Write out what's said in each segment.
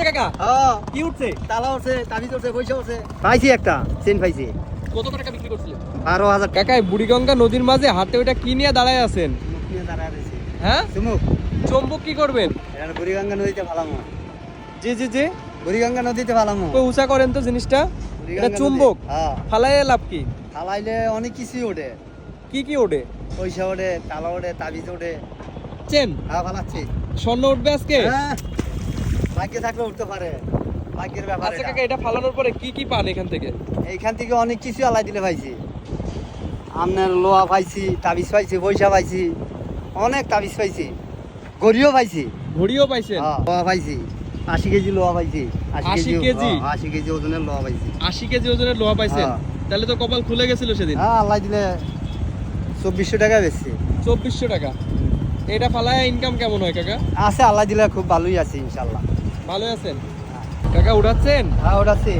উঠছে কাকা? হ্যাঁ। কি উঠছে? তালা উঠছে উঠছে পয়সা উঠছে। পাইছি একটা চেন পাইছি। কত টাকা বিক্রি করছিলেন? বারো হাজার বুড়িগঙ্গা নদীর মাঝে হাতে ওইটা কি নিয়ে দাঁড়ায় আছেন? হ্যাঁ? চুমুক। চম্বুক কি করবেন? বুড়িগঙ্গা নদীতে ভালামো জি জি জি। বুড়িগঙ্গা নদীতে ভালামো উঁচা করেন তো জিনিসটা? এটা চুম্বক। হ্যাঁ। ফালাইয়া লাভ কি? ফালাইলে অনেক কিছুই ওঠে। কি কি ওঠে? পয়সা ওঠে তালা ওঠে তাবিজ ওঠে। চেন? হ্যাঁ ফালাচ্ছি। স্বর্ণ উঠবে আজকে? হ্যাঁ। ভাগ্যে থাকলে উঠতে পারে। ভাগ্যের ব্যাপার আচ্ছা কাকা এটা ফালানোর পরে কি কি পান এখান থেকে? এইখান থেকে অনেক কিছু আলাই দিলে পাইছি। আপনার লোহা পাইছি তাবিজ পাইছি পয়সা পাইছি অনেক তাবিজ পাইছি। গড়িও পাইছি। ঘড়িও পাইছেন? হ্যাঁ, লোহা পাইছি। আশি কেজি লোহা পাইছি। 80 কেজি? হ্যাঁ, আশি কেজি ওজনের লোহা পাইছি। আশি কেজি ওজনের লোহা পাইছেন? হ্যাঁ। তাহলে তো কপাল খুলে গেছিল সেদিন। হ্যাঁ আল্লাহ দিলে চব্বিশশো টাকা বেশি চব্বিশশো টাকা। এটা ফালায় ইনকাম কেমন হয় কাকা? আছে আল্লাহ দিলে খুব ভালোই আছে ইনশাল্লাহ। ভালো আছেন? কাকা উড়াচ্ছেন হ্যাঁ ওটাছে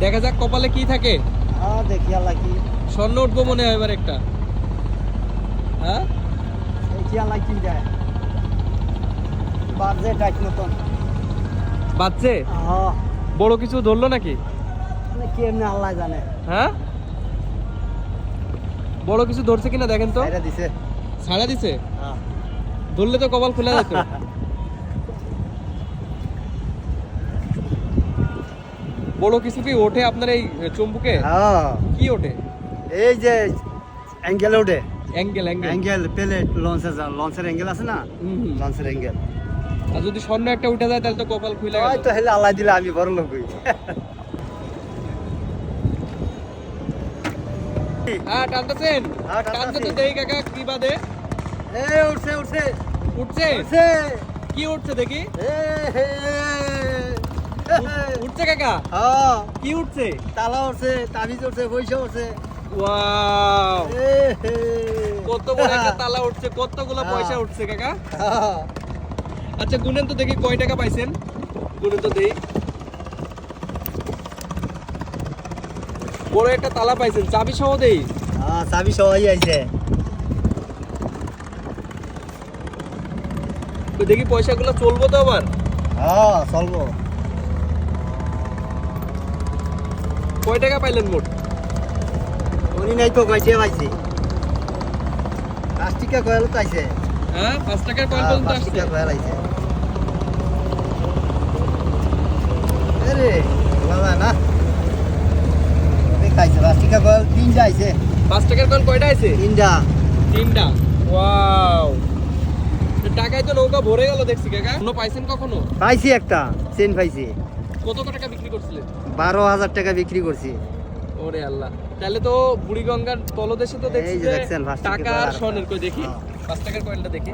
দেখা যাক কপালে কি থাকে। হ্যাঁ দেখি আল্লাহ কি। স্বর্ণ উঠবো মনে হয় এবার একটা। হ্যাঁ? দেখি আল্লাহ কি যায় বাজে টাইট মতন। বাচ্চে হ্যাঁ। বড় কিছু ধরলো নাকি? কেমনে আল্লাহ জানে। হ্যাঁ? বড় কিছু ধরছে কিনা দেখেন তো। এটা দিছে। ছাড়া দিছে? হ্যাঁ। ধরলে তো কপাল খুলে যেত বড় কিছু কি ওঠে আপনার এই চুম্বুকে? হ্যাঁ। কি ওঠে? এই যে অ্যাঙ্গেল ওঠে। Angle angle. অ্যাঙ্গেল প্লেট লঞ্চের লঞ্চের অ্যাঙ্গেল আছে না? লঞ্চের অ্যাঙ্গেল। আর যদি স্বর্ণ একটা উঠে যায় তাহলে তো কপাল খুলে গেল। হয়তো হেলে আল্লাহ দিলে আমি বড় লোক হই। হ্যাঁ টানতেছেন? হ্যাঁ। টানতে তো দেই কাকা কি বাদে? এ উঠছে উঠছে। উঠছে? কি উঠছে দেখি? এ উঠছে কাকা? হ্যাঁ। কি উঠছে? তালা উঠছে তাবিজ উঠছে পয়সা উঠছে। ওয়াও। কত বড় একটা তালা উঠছে কতগুলো হ্যাঁ। পয়সা উঠছে কাকা? হ্যাঁ। আচ্ছা গুনেন তো দেখি কয় টাকা পাইছেন। গুনেন তো দেই। বড় একটা তালা পাইছেন চাবি সহ দেই। হ্যাঁ চাবি সবাই আইছে। তো দেখি পয়সাগুলো চলবো তো আবার? হ্যাঁ চলবো। কয় টাকা পাইলেন মোট? উনি নাই তো কয়ছে পাইছি? পাঁচ টিকা কয়েল তো আইছে। হ্যাঁ পাঁচ টাকার হ্যাঁ, পর্যন্ত পাঁচ আসছে? টিকা কয়েল আইছে। আরে যায় না। দেখাইছে পাঁচ টিকা কয়েল তিনটা আইছে। পাঁচ টাকার কয়েন কয়টা আছে তিনটা। তিনটা। ওয়াও। টাকায় তো নৌকা ভরে গেল দেখছি কাকা। কোনো পাইছেন কখনো? পাইছি একটা চেন পাইছি। কত টাকা বিক্রি করছিলেন? বারো হাজার টাকা বিক্রি করছি। ওরে আল্লাহ। তাহলে তো বুড়িগঙ্গার তলদেশে তো দেখছি যে টাকা আর স্বর্ণের কই দেখি। হ্যাঁ। পাঁচ টাকার কয়েনটা দেখি।